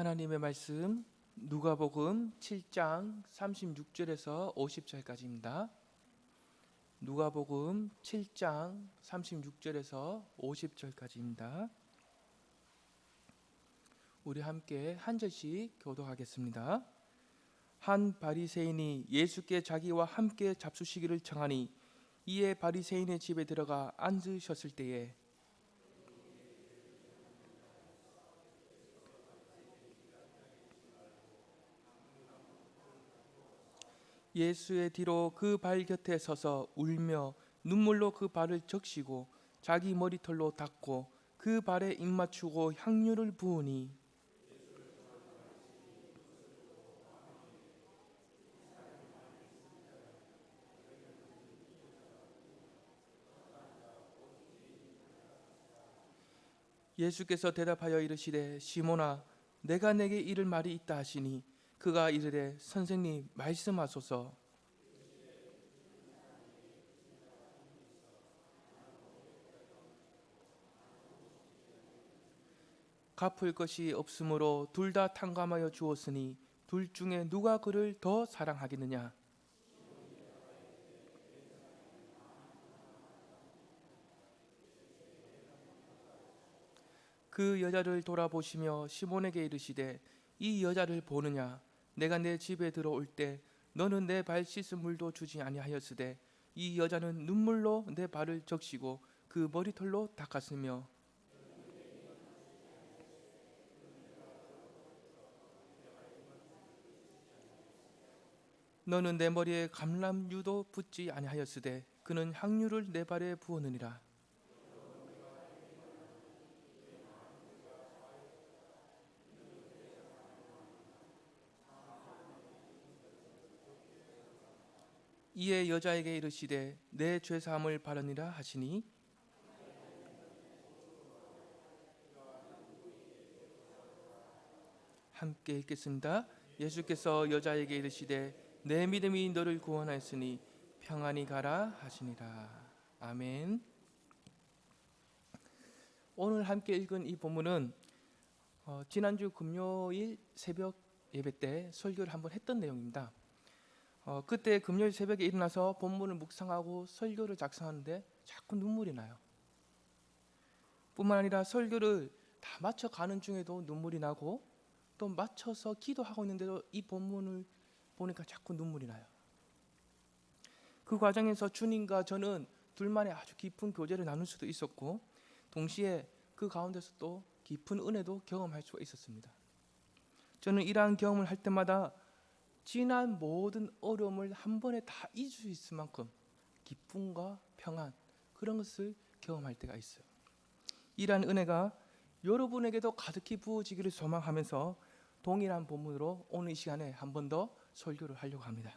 하나님의 말씀 누가복음 7장 36절에서 50절까지입니다. 누가복음 7장 36절에서 50절까지입니다. 우리 함께 한 절씩 교독하겠습니다. 한 바리새인이 예수께 자기와 함께 잡수시기를 청하니 이에 바리새인의 집에 들어가 앉으셨을 때에 예수의 뒤로 그 발 곁에 서서 울며 눈물로 그 발을 적시고 자기 머리털로 닦고 그 발에 입 맞추고 향유를 부으니 예수께서 대답하여 이르시되 시몬아 내가 내게 이를 말이 있다 하시니 그가 이르되 선생님 말씀하소서. 갚을 것이 없으므로 둘 다 탕감하여 주었으니 둘 중에 누가 그를 더 사랑하겠느냐? 그 여자를 돌아보시며 시몬에게 이르시되 이 여자를 보느냐 내가 내 집에 들어올 때 너는 내 발 씻은 물도 주지 아니하였으되 이 여자는 눈물로 내 발을 적시고 그 머리털로 닦았으며 너는 내 머리에 감람유도 붓지 아니하였으되 그는 향유를 내 발에 부었느니라 이에 여자에게 이르시되 내 죄 사함을 바라니라 하시니 함께 읽겠습니다. 예수께서 여자에게 이르시되 내 믿음이 너를 구원하였으니 평안히 가라 하시니라. 아멘. 오늘 함께 읽은 이 본문은 어, 지난주 금요일 새벽 예배 때 설교를 한번 했던 내용입니다. 어, 그때 금요일 새벽에 일어나서 본문을 묵상하고 설교를 작성하는데 자꾸 눈물이 나요. 뿐만 아니라 설교를 다 맞춰 가는 중에도 눈물이 나고 또 맞춰서 기도하고 있는데도 이 본문을 보니까 자꾸 눈물이 나요. 그 과정에서 주님과 저는 둘만의 아주 깊은 교제를 나눌 수도 있었고 동시에 그 가운데서 또 깊은 은혜도 경험할 수가 있었습니다. 저는 이러한 경험을 할 때마다 지난 모든 어려움을 한 번에 다 잊을 수 있을 만큼 기쁨과 평안 그런 것을 경험할 때가 있어요. 이러한 은혜가 여러분에게도 가득히 부어지기를 소망하면서 동일한 본문으로 오늘 이 시간에 한 번 더 설교를 하려고 합니다.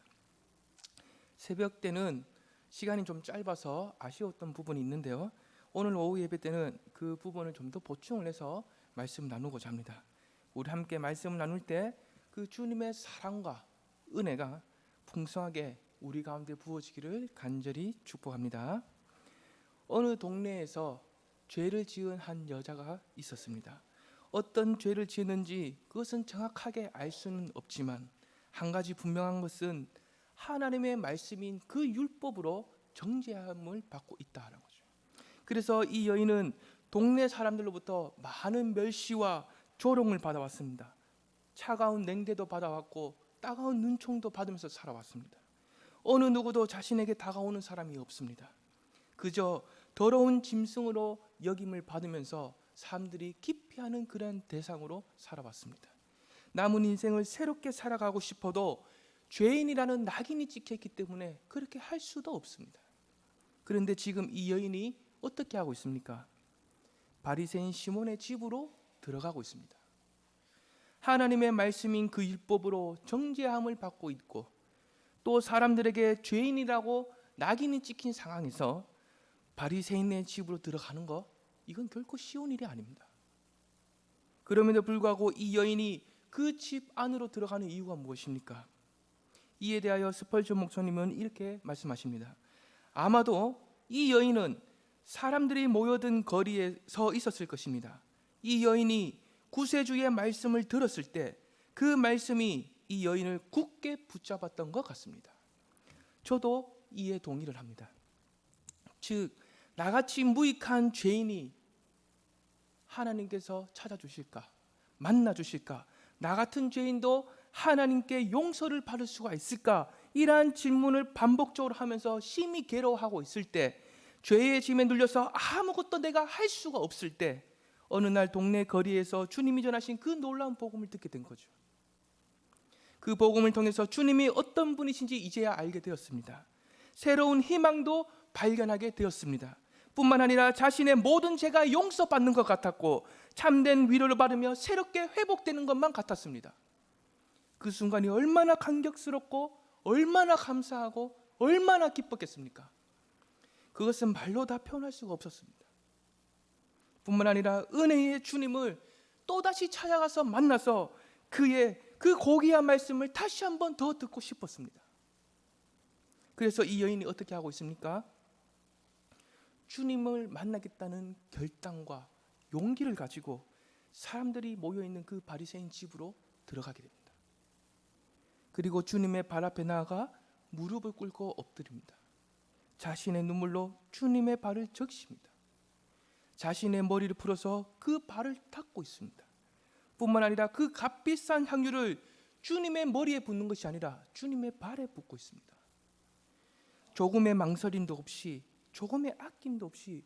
새벽 때는 시간이 좀 짧아서 아쉬웠던 부분이 있는데요. 오늘 오후 예배 때는 그 부분을 좀 더 보충을 해서 말씀 나누고자 합니다. 우리 함께 말씀 나눌 때 그 주님의 사랑과 은혜가 풍성하게 우리 가운데 부어지기를 간절히 축복합니다. 어느 동네에서 죄를 지은 한 여자가 있었습니다. 어떤 죄를 지었는지 그것은 정확하게 알 수는 없지만 한 가지 분명한 것은 하나님의 말씀인 그 율법으로 정죄함을 받고 있다는 거죠. 그래서 이 여인은 동네 사람들로부터 많은 멸시와 조롱을 받아왔습니다. 차가운 냉대도 받아왔고 따가운 눈총도 받으면서 살아왔습니다. 어느 누구도 자신에게 다가오는 사람이 없습니다. 그저 더러운 짐승으로 여김을 받으면서 사람들이 기피하는 그런 대상으로 살아왔습니다. 남은 인생을 새롭게 살아가고 싶어도 죄인이라는 낙인이 찍혔기 때문에 그렇게 할 수도 없습니다. 그런데 지금 이 여인이 어떻게 하고 있습니까? 바리새인 시몬의 집으로 들어가고 있습니다. 하나님의 말씀인 그 율법으로 정죄함을 받고 있고 또 사람들에게 죄인이라고 낙인이 찍힌 상황에서 바리새인의 집으로 들어가는 거 이건 결코 쉬운 일이 아닙니다. 그럼에도 불구하고 이 여인이 그 집 안으로 들어가는 이유가 무엇입니까? 이에 대하여 스펄전 목사님은 이렇게 말씀하십니다. 아마도 이 여인은 사람들이 모여든 거리에 서 있었을 것입니다. 이 여인이 구세주의 말씀을 들었을 때 그 말씀이 이 여인을 굳게 붙잡았던 것 같습니다. 저도 이에 동의를 합니다. 즉 나같이 무익한 죄인이 하나님께서 찾아주실까 만나 주실까 나 같은 죄인도 하나님께 용서를 받을 수가 있을까 이러한 질문을 반복적으로 하면서 심히 괴로워하고 있을 때 죄의 짐에 눌려서 아무것도 내가 할 수가 없을 때 어느 날 동네 거리에서 주님이 전하신 그 놀라운 복음을 듣게 된 거죠. 그 복음을 통해서 주님이 어떤 분이신지 이제야 알게 되었습니다. 새로운 희망도 발견하게 되었습니다. 뿐만 아니라 자신의 모든 죄가 용서받는 것 같았고 참된 위로를 받으며 새롭게 회복되는 것만 같았습니다. 그 순간이 얼마나 감격스럽고 얼마나 감사하고 얼마나 기뻤겠습니까? 그것은 말로 다 표현할 수가 없었습니다. 뿐만 아니라 은혜의 주님을 또다시 찾아가서 만나서 그의 그 고귀한 말씀을 다시 한 번 더 듣고 싶었습니다. 그래서 이 여인이 어떻게 하고 있습니까? 주님을 만나겠다는 결단과 용기를 가지고 사람들이 모여 있는 그 바리새인 집으로 들어가게 됩니다. 그리고 주님의 발 앞에 나아가 무릎을 꿇고 엎드립니다. 자신의 눈물로 주님의 발을 적십니다. 자신의 머리를 풀어서 그 발을 닦고 있습니다. 뿐만 아니라 그 값비싼 향유를 주님의 머리에 붓는 것이 아니라 주님의 발에 붓고 있습니다. 조금의 망설임도 없이 조금의 아낌도 없이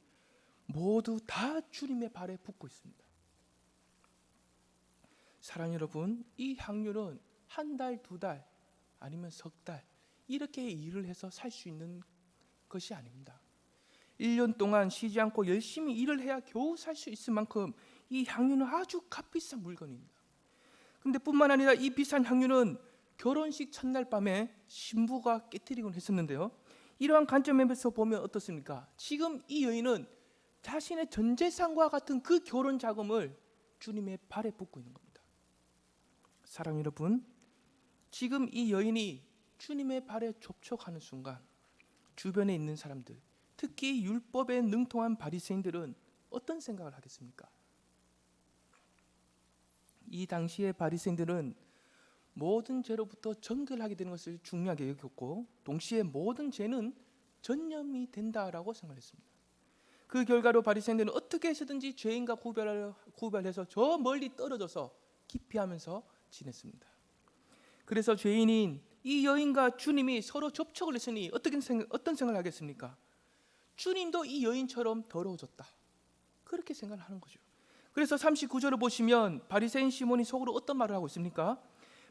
모두 다 주님의 발에 붓고 있습니다. 사랑 여러분, 이 향유는 한 달, 두 달, 아니면 석 달 이렇게 일을 해서 살 수 있는 것이 아닙니다. 1년 동안 쉬지 않고 열심히 일을 해야 겨우 살 수 있을 만큼 이 향유는 아주 값비싼 물건입니다. 근데 뿐만 아니라 이 비싼 향유는 결혼식 첫날 밤에 신부가 깨뜨리곤 했었는데요. 이러한 관점에서 보면 어떻습니까? 지금 이 여인은 자신의 전 재산과 같은 그 결혼 자금을 주님의 발에 붓고 있는 겁니다. 사랑 여러분, 지금 이 여인이 주님의 발에 접촉하는 순간 주변에 있는 사람들, 특히 율법에 능통한 바리새인들은 어떤 생각을 하겠습니까? 이 당시의 바리새인들은 모든 죄로부터 정결하게 되는 것을 중요하게 여겼고 동시에 모든 죄는 전념이 된다라고 생각했습니다. 그 결과로 바리새인들은 어떻게 해서든지 죄인과 구별해서 저 멀리 떨어져서 기피하면서 지냈습니다. 그래서 죄인인 이 여인과 주님이 서로 접촉을 했으니 어떤 생각을 하겠습니까? 주님도 이 여인처럼 더러워졌다. 그렇게 생각을 하는 거죠. 그래서 39절을 보시면 바리새인 시몬이 속으로 어떤 말을 하고 있습니까?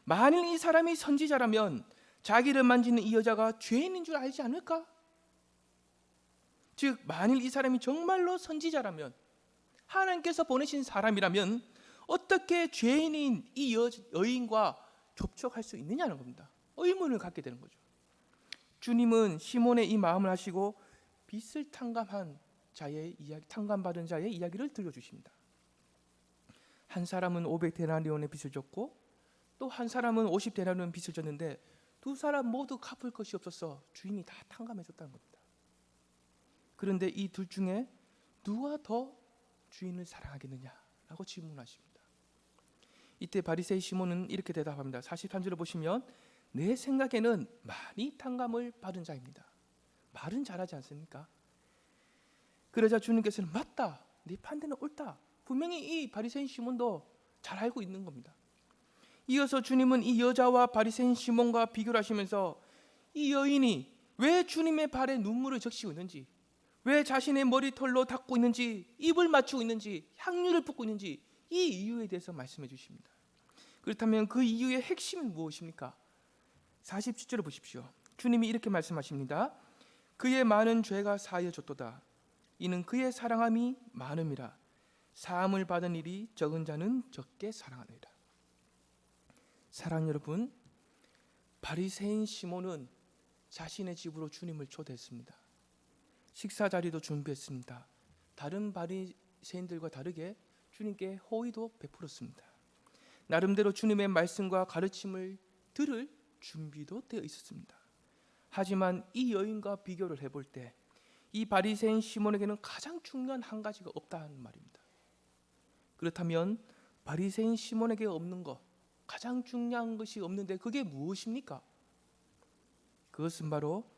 만일 이 사람이 선지자라면 자기를 만지는 이 여자가 죄인인 줄 알지 않을까? 즉 만일 이 사람이 정말로 선지자라면 하나님께서 보내신 사람이라면 어떻게 죄인인 이 여, 여인과 접촉할 수 있느냐는 겁니다. 의문을 갖게 되는 거죠. 주님은 시몬의 이 마음을 하시고 빚을 탕감한 자의 이야기, 탕감받은 자의 이야기를 들려주십니다. 한 사람은 500데나리온의 빚을 졌고 또 한 사람은 50데나리온 빚을 졌는데 두 사람 모두 갚을 것이 없어서 주인이 다 탕감해 줬다는 겁니다. 그런데 이 둘 중에 누가 더 주인을 사랑하겠느냐라고 질문하십니다. 이때 바리새이 시몬은 이렇게 대답합니다. 43절을 보시면 내 생각에는 많이 탕감을 받은 자입니다. 말은 잘하지 않습니까? 그러자 주님께서는 맞다. 네 판단은 옳다. 분명히 이 바리새인 시몬도 잘 알고 있는 겁니다. 이어서 주님은 이 여자와 바리새인 시몬과 비교를 하시면서 이 여인이 왜 주님의 발에 눈물을 적시고 있는지, 왜 자신의 머리털로 닦고 있는지, 입을 맞추고 있는지, 향유를 붓고 있는지 이 이유에 대해서 말씀해 주십니다. 그렇다면 그 이유의 핵심은 무엇입니까? 47절을 보십시오. 주님이 이렇게 말씀하십니다. 그의 많은 죄가 사하여졌도다. 이는 그의 사랑함이 많음이라. 사함을 받은 일이 적은 자는 적게 사랑하느니라. 사랑 여러분, 바리새인 시몬은 자신의 집으로 주님을 초대했습니다. 식사 자리도 준비했습니다. 다른 바리새인들과 다르게 주님께 호의도 베풀었습니다. 나름대로 주님의 말씀과 가르침을 들을 준비도 되어 있었습니다. 하지만 이 여인과 비교를 해볼 때 이 바리새인 시몬에게는 가장 중요한 한 가지가 없다는 말입니다. 그렇다면 바리새인 시몬에게 없는 것 가장 중요한 것이 없는데 그게 무엇입니까? 그것은 바로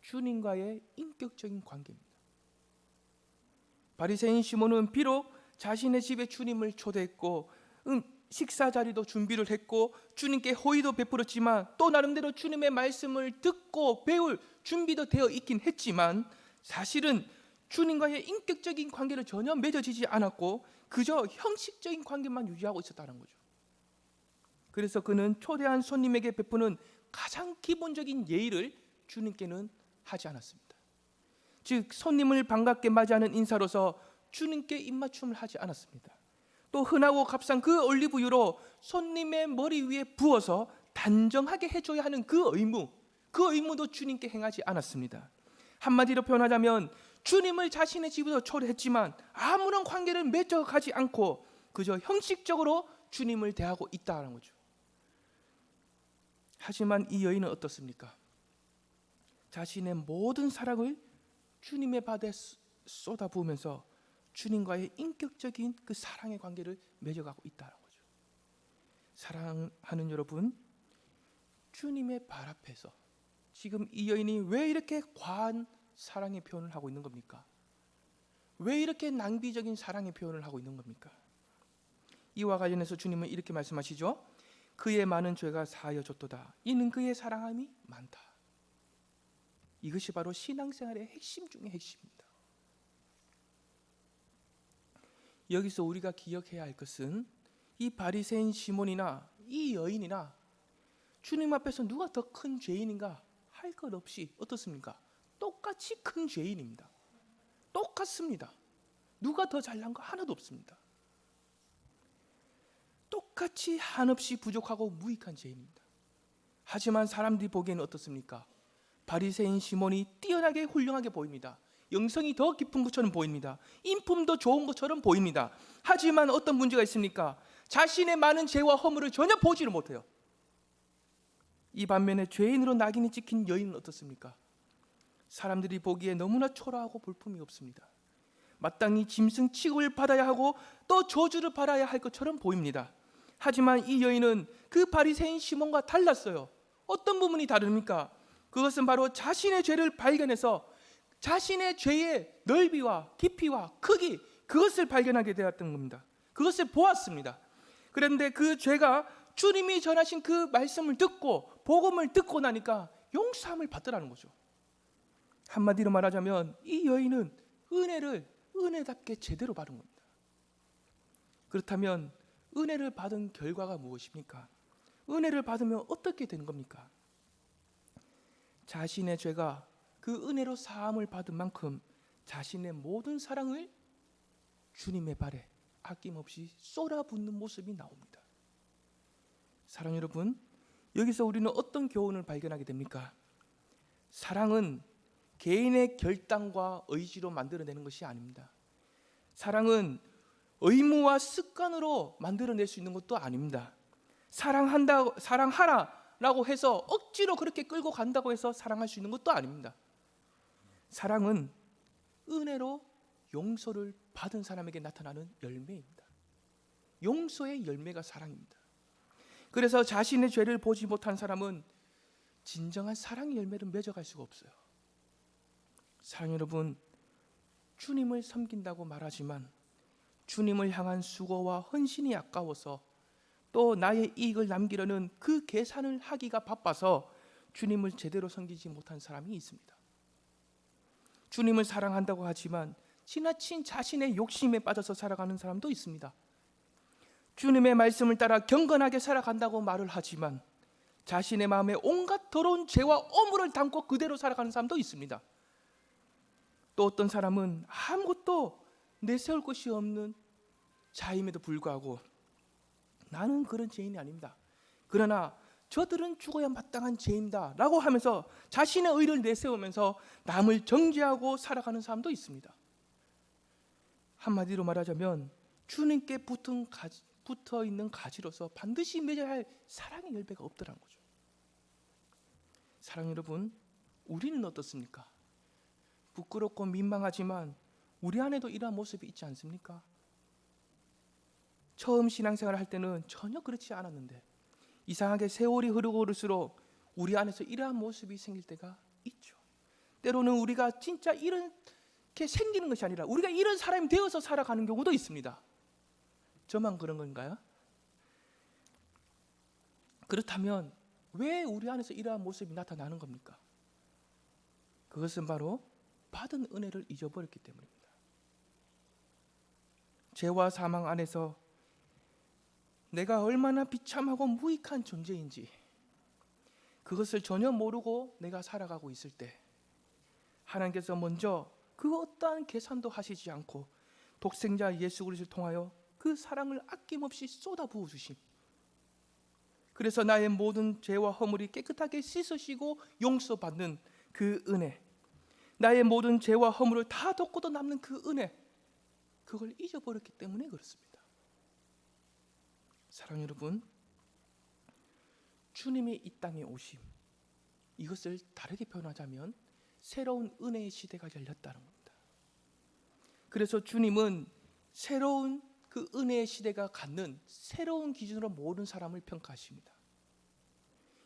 주님과의 인격적인 관계입니다. 바리새인 시몬은 비록 자신의 집에 주님을 초대했고 음, 식사 자리도 준비를 했고 주님께 호의도 베풀었지만 또 나름대로 주님의 말씀을 듣고 배울 준비도 되어 있긴 했지만 사실은 주님과의 인격적인 관계를 전혀 맺어지지 않았고 그저 형식적인 관계만 유지하고 있었다는 거죠. 그래서 그는 초대한 손님에게 베푸는 가장 기본적인 예의를 주님께는 하지 않았습니다. 즉 손님을 반갑게 맞이하는 인사로서 주님께 입맞춤을 하지 않았습니다. 또 흔하고 값싼 그 올리브유로 손님의 머리 위에 부어서 단정하게 해줘야 하는 그 의무, 그 의무도 주님께 행하지 않았습니다. 한마디로 표현하자면 주님을 자신의 집으로 초대했지만 아무런 관계를 맺어가지 않고 그저 형식적으로 주님을 대하고 있다는 거죠. 하지만 이 여인은 어떻습니까? 자신의 모든 사랑을 주님의 바다에 쏟아부으면서 주님과의 인격적인 그 사랑의 관계를 맺어가고 있다는 거죠. 사랑하는 여러분, 주님의 발 앞에서 지금 이 여인이 왜 이렇게 과한 사랑의 표현을 하고 있는 겁니까? 왜 이렇게 낭비적인 사랑의 표현을 하고 있는 겁니까? 이와 관련해서 주님은 이렇게 말씀하시죠. 그의 많은 죄가 사하여졌도다. 이는 그의 사랑함이 많다. 이것이 바로 신앙생활의 핵심 중의 핵심입니다. 여기서 우리가 기억해야 할 것은 이 바리새인 시몬이나 이 여인이나 주님 앞에서 누가 더 큰 죄인인가 할 것 없이 어떻습니까? 똑같이 큰 죄인입니다. 똑같습니다. 누가 더 잘난 거 하나도 없습니다. 똑같이 한없이 부족하고 무익한 죄인입니다. 하지만 사람들이 보기에는 어떻습니까? 바리새인 시몬이 뛰어나게 훌륭하게 보입니다. 영성이 더 깊은 것처럼 보입니다. 인품도 좋은 것처럼 보입니다. 하지만 어떤 문제가 있습니까? 자신의 많은 죄와 허물을 전혀 보지를 못해요. 이 반면에 죄인으로 낙인이 찍힌 여인은 어떻습니까? 사람들이 보기에 너무나 초라하고 볼품이 없습니다. 마땅히 짐승 취급을 받아야 하고 또 저주를 받아야 할 것처럼 보입니다. 하지만 이 여인은 그 바리새인 시몬과 달랐어요. 어떤 부분이 다릅니까? 그것은 바로 자신의 죄를 발견해서 자신의 죄의 넓이와 깊이와 크기 그것을 발견하게 되었던 겁니다. 그것을 보았습니다. 그런데 그 죄가 주님이 전하신 그 말씀을 듣고 복음을 듣고 나니까 용서함을 받더라는 거죠. 한마디로 말하자면 이 여인은 은혜를 은혜답게 제대로 받은 겁니다. 그렇다면 은혜를 받은 결과가 무엇입니까? 은혜를 받으면 어떻게 되는 겁니까? 자신의 죄가 그 은혜로 사함을 받은 만큼 자신의 모든 사랑을 주님의 발에 아낌없이 쏟아붓는 모습이 나옵니다. 사랑 여러분, 여기서 우리는 어떤 교훈을 발견하게 됩니까? 사랑은 개인의 결단과 의지로 만들어내는 것이 아닙니다. 사랑은 의무와 습관으로 만들어낼 수 있는 것도 아닙니다. 사랑한다, 사랑하라라고 해서 억지로 그렇게 끌고 간다고 해서 사랑할 수 있는 것도 아닙니다. 사랑은 은혜로 용서를 받은 사람에게 나타나는 열매입니다. 용서의 열매가 사랑입니다. 그래서 자신의 죄를 보지 못한 사람은 진정한 사랑의 열매를 맺어갈 수가 없어요. 사랑 여러분, 주님을 섬긴다고 말하지만 주님을 향한 수고와 헌신이 아까워서 또 나의 이익을 남기려는 그 계산을 하기가 바빠서 주님을 제대로 섬기지 못한 사람이 있습니다. 주님을 사랑한다고 하지만 지나친 자신의 욕심에 빠져서 살아가는 사람도 있습니다. 주님의 말씀을 따라 경건하게 살아간다고 말을 하지만 자신의 마음에 온갖 더러운 죄와 오물을 담고 그대로 살아가는 사람도 있습니다. 또 어떤 사람은 아무것도 내세울 것이 없는 자임에도 불구하고 나는 그런 죄인이 아닙니다. 그러나 저들은 죽어야 마땅한 죄인다라고 하면서 자신의 의를 내세우면서 남을 정죄하고 살아가는 사람도 있습니다. 한마디로 말하자면 주님께 붙은 가지, 붙어 있는 가지로서 반드시 맺어야 할 사랑의 열매가 없더라는 거죠. 사랑 여러분, 우리는 어떻습니까? 부끄럽고 민망하지만 우리 안에도 이러한 모습이 있지 않습니까? 처음 신앙생활을 할 때는 전혀 그렇지 않았는데 이상하게 세월이 흐르고 흐를수록 우리 안에서 이러한 모습이 생길 때가 있죠. 때로는 우리가 진짜 이렇게 생기는 것이 아니라 우리가 이런 사람이 되어서 살아가는 경우도 있습니다. 저만 그런 건가요? 그렇다면 왜 우리 안에서 이러한 모습이 나타나는 겁니까? 그것은 바로 받은 은혜를 잊어버렸기 때문입니다. 죄와 사망 안에서 내가 얼마나 비참하고 무익한 존재인지 그것을 전혀 모르고 내가 살아가고 있을 때 하나님께서 먼저 그 어떠한 계산도 하시지 않고 독생자 예수 그리스도를 통하여 그 사랑을 아낌없이 쏟아 부어 주심. 그래서 나의 모든 죄와 허물이 깨끗하게 씻으시고 용서받는 그 은혜. 나의 모든 죄와 허물을 다 덮고도 남는 그 은혜. 그걸 잊어버렸기 때문에 그렇습니다. 사랑 여러분, 주님이 이 땅에 오심 이것을 다르게 표현하자면 새로운 은혜의 시대가 열렸다는 겁니다. 그래서 주님은 새로운 그 은혜의 시대가 갖는 새로운 기준으로 모든 사람을 평가하십니다.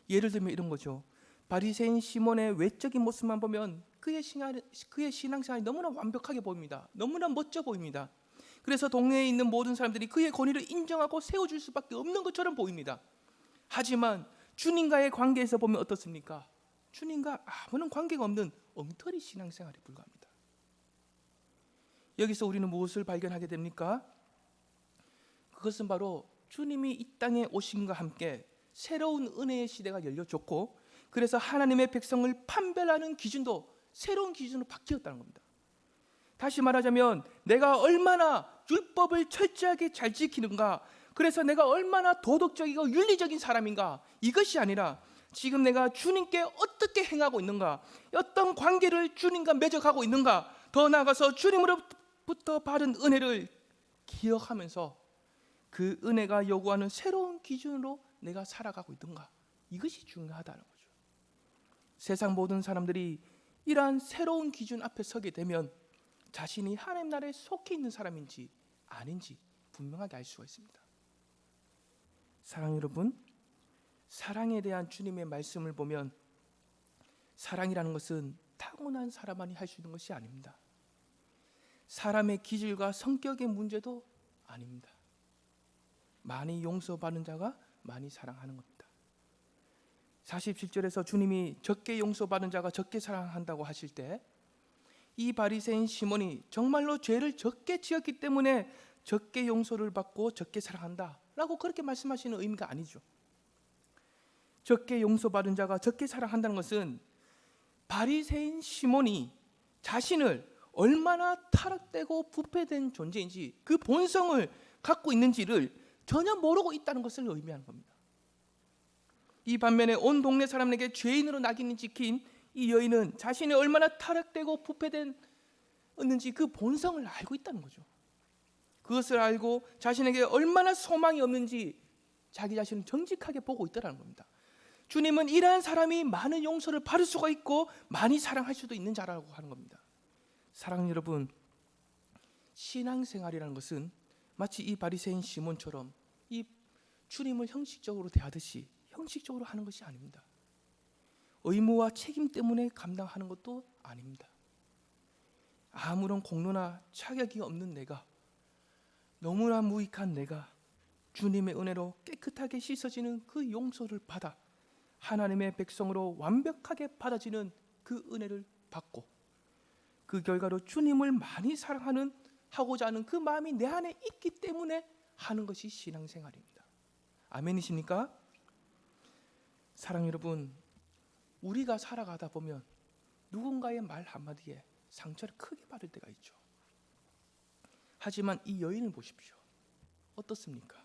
예를 들면 이런 거죠. 바리새인 시몬의 외적인 모습만 보면 그의 신앙 그의 신앙생활이 너무나 완벽하게 보입니다. 너무나 멋져 보입니다. 그래서 동네에 있는 모든 사람들이 그의 권위를 인정하고 세워줄 수밖에 없는 것처럼 보입니다. 하지만 주님과의 관계에서 보면 어떻습니까? 주님과 아무런 관계가 없는 엉터리 신앙생활에 불과합니다. 여기서 우리는 무엇을 발견하게 됩니까? 그것은 바로 주님이 이 땅에 오심과 함께 새로운 은혜의 시대가 열려졌고 그래서 하나님의 백성을 판별하는 기준도 새로운 기준으로 바뀌었다는 겁니다. 다시 말하자면 내가 얼마나 율법을 철저하게 잘 지키는가 그래서 내가 얼마나 도덕적이고 윤리적인 사람인가 이것이 아니라 지금 내가 주님께 어떻게 행하고 있는가 어떤 관계를 주님과 맺어가고 있는가 더 나아가서 주님으로부터 받은 은혜를 기억하면서 그 은혜가 요구하는 새로운 기준으로 내가 살아가고 있는가 이것이 중요하다는 거죠. 세상 모든 사람들이 이러한 새로운 기준 앞에 서게 되면 자신이 하나님 나라에 속해 있는 사람인지 아닌지 분명하게 알 수가 있습니다. 사랑 여러분, 사랑에 대한 주님의 말씀을 보면 사랑이라는 것은 타고난 사람만이 할 수 있는 것이 아닙니다. 사람의 기질과 성격의 문제도 아닙니다. 많이 용서받는 자가 많이 사랑하는 겁니다. 47절에서 주님이 적게 용서받은 자가 적게 사랑한다고 하실 때 이 바리새인 시몬이 정말로 죄를 적게 지었기 때문에 적게 용서를 받고 적게 사랑한다라고 그렇게 말씀하시는 의미가 아니죠. 적게 용서받은 자가 적게 사랑한다는 것은 바리새인 시몬이 자신을 얼마나 타락되고 부패된 존재인지 그 본성을 갖고 있는지를 전혀 모르고 있다는 것을 의미하는 겁니다. 이 반면에 온 동네 사람에게 죄인으로 낙인이 찍힌 이 여인은 자신이 얼마나 타락되고 부패됐는지 그 본성을 알고 있다는 거죠. 그것을 알고 자신에게 얼마나 소망이 없는지 자기 자신을 정직하게 보고 있다는 겁니다. 주님은 이러한 사람이 많은 용서를 받을 수가 있고 많이 사랑할 수도 있는 자라고 하는 겁니다. 사랑 여러분, 신앙생활이라는 것은 마치 이 바리새인 시몬처럼 이 주님을 형식적으로 대하듯이 형식적으로 하는 것이 아닙니다. 의무와 책임 때문에 감당하는 것도 아닙니다. 아무런 공로나 자격이 없는 내가 너무나 무익한 내가 주님의 은혜로 깨끗하게 씻어지는 그 용서를 받아 하나님의 백성으로 완벽하게 받아지는 그 은혜를 받고 그 결과로 주님을 많이 사랑하는 하고자 하는 그 마음이 내 안에 있기 때문에 하는 것이 신앙생활입니다. 아멘이십니까? 사랑 여러분, 우리가 살아가다 보면 누군가의 말 한마디에 상처를 크게 받을 때가 있죠. 하지만 이 여인을 보십시오. 어떻습니까?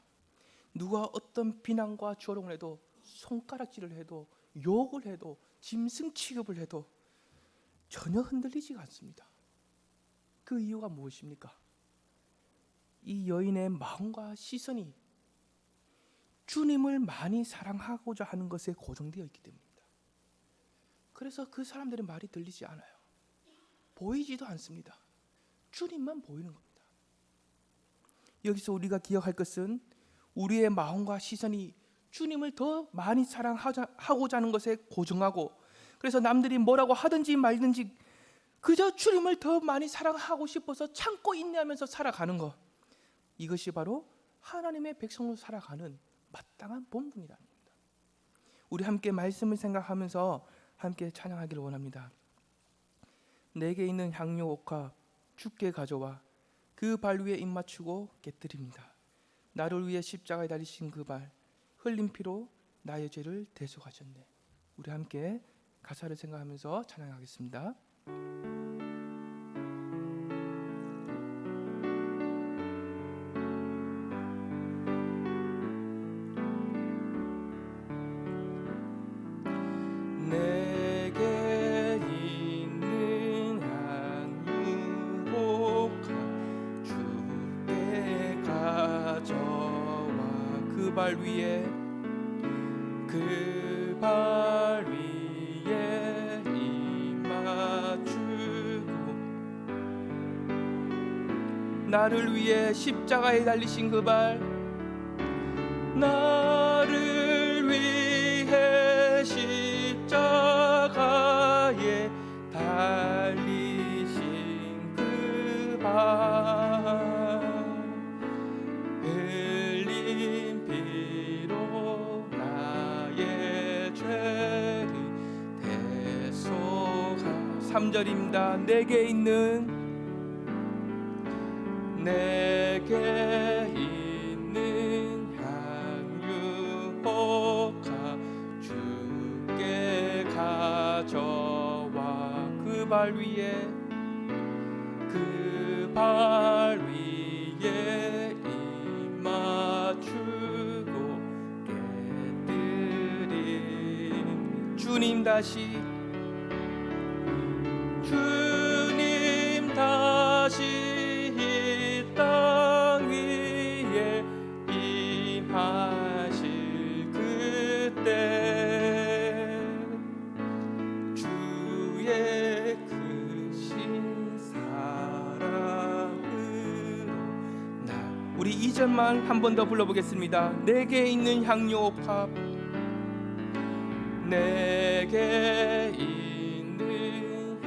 누가 어떤 비난과 조롱을 해도 손가락질을 해도 욕을 해도 짐승 취급을 해도 전혀 흔들리지가 않습니다. 그 이유가 무엇입니까? 이 여인의 마음과 시선이 주님을 많이 사랑하고자 하는 것에 고정되어 있기 때문입니다. 그래서 그 사람들의 말이 들리지 않아요. 보이지도 않습니다. 주님만 보이는 겁니다. 여기서 우리가 기억할 것은 우리의 마음과 시선이 주님을 더 많이 사랑하고자 하는 것에 고정하고 그래서 남들이 뭐라고 하든지 말든지 그저 주님을 더 많이 사랑하고 싶어서 참고 인내하면서 살아가는 것 이것이 바로 하나님의 백성으로 살아가는 마땅한 본분이랍니다. 우리 함께 말씀을 생각하면서 함께 찬양하기를 원합니다. 내게 있는 향료 옥합 죽게 가져와 그 발 위에 입 맞추고 깨뜨립니다. 나를 위해 십자가에 달리신 그 발 흘린 피로 나의 죄를 대속하셨네. 우리 함께 가사를 생각하면서 찬양하겠습니다. 십자가에 달리신 그 발 나를 위해 십자가에 달리신 그 발. 흘린 피로 나의 죄를 대속하 3절입니다. 내게 있는 다시 주님 다시 이 땅 위에 임하실 그때 주의 크신 사랑으로 나 우리 이절만 한 번 더 불러보겠습니다. 내게 있는 향료옥합 내게 있는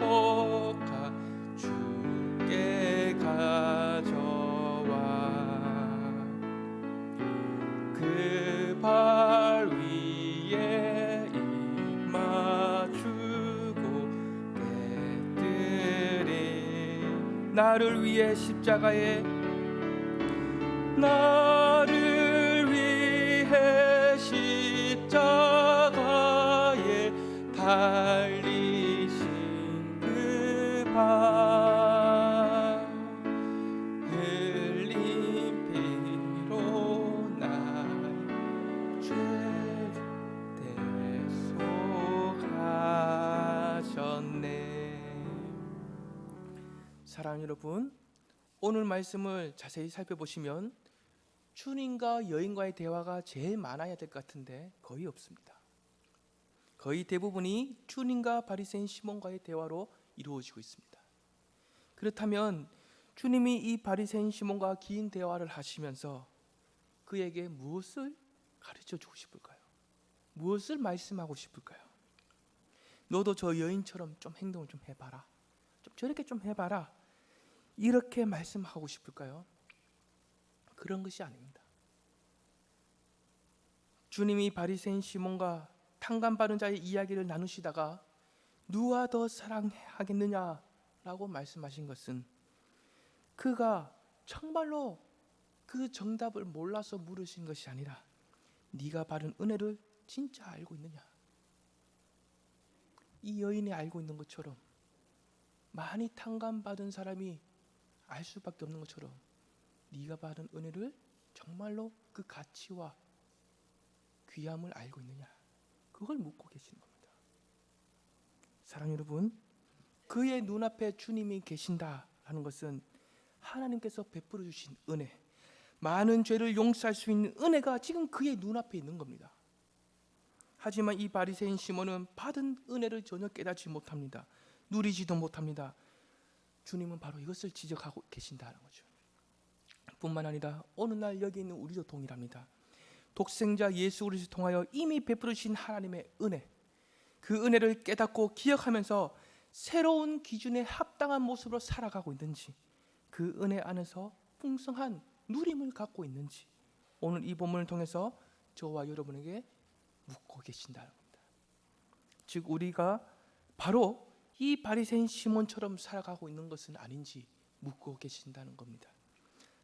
향유옥합 주께 가져와. 그 발 위에 입 맞추고 깨뜨린 나를 위해 십자가에 나 달리신 그발 흘린 피로 나의 죄를 대속하셨네 여러분 오늘 말씀을 자세히 살펴보시면 주님과 여인과의 대화가 제일 많아야 될 것 같은데 거의 없습니다. 거의 대부분이 주님과 바리새인 시몬과의 대화로 이루어지고 있습니다. 그렇다면 주님이 이 바리새인 시몬과 긴 대화를 하시면서 그에게 무엇을 가르쳐 주고 싶을까요? 무엇을 말씀하고 싶을까요? 너도 저 여인처럼 좀 행동을 좀 해봐라. 좀 저렇게 좀 해봐라. 이렇게 말씀하고 싶을까요? 그런 것이 아닙니다. 주님이 바리새인 시몬과 탕감 바른 자의 이야기를 나누시다가 누가 더 사랑하겠느냐라고 말씀하신 것은 그가 정말로 그 정답을 몰라서 물으신 것이 아니라 네가 바른 은혜를 진짜 알고 있느냐? 이 여인이 알고 있는 것처럼 많이 탕감 받은 사람이 알 수밖에 없는 것처럼 네가 받은 은혜를 정말로 그 가치와 귀함을 알고 있느냐? 그걸 묻고 계시는 겁니다. 사랑 여러분, 그의 눈앞에 주님이 계신다라는 것은 하나님께서 베풀어 주신 은혜, 많은 죄를 용서할 수 있는 은혜가 지금 그의 눈앞에 있는 겁니다. 하지만 이 바리새인 시몬은 받은 은혜를 전혀 깨닫지 못합니다. 누리지도 못합니다. 주님은 바로 이것을 지적하고 계신다는 거죠. 뿐만 아니라 어느 날 여기 있는 우리도 동일합니다. 독생자 예수 그리스도 통하여 이미 베풀으신 하나님의 은혜, 그 은혜를 깨닫고 기억하면서 새로운 기준에 합당한 모습으로 살아가고 있는지, 그 은혜 안에서 풍성한 누림을 갖고 있는지, 오늘 이 본문을 통해서 저와 여러분에게 묻고 계신다는 겁니다. 즉 우리가 바로 이 바리새인 시몬처럼 살아가고 있는 것은 아닌지 묻고 계신다는 겁니다.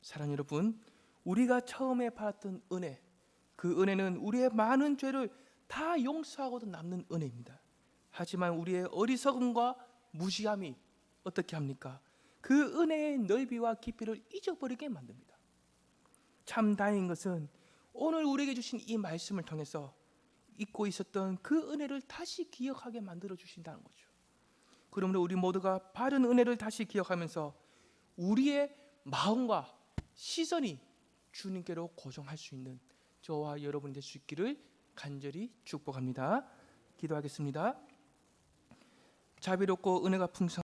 사랑 여러분, 우리가 처음에 받았던 은혜, 그 은혜는 우리의 많은 죄를 다 용서하고도 남는 은혜입니다. 하지만 우리의 어리석음과 무지함이 어떻게 합니까? 그 은혜의 넓이와 깊이를 잊어버리게 만듭니다. 참 다행인 것은 오늘 우리에게 주신 이 말씀을 통해서 잊고 있었던 그 은혜를 다시 기억하게 만들어 주신다는 거죠. 그러므로 우리 모두가 바른 은혜를 다시 기억하면서 우리의 마음과 시선이 주님께로 고정할 수 있는 저와 여러분이 될수 있기를 간절히 축복합니다. 기도하겠습니다. 자비롭고 은혜가 풍성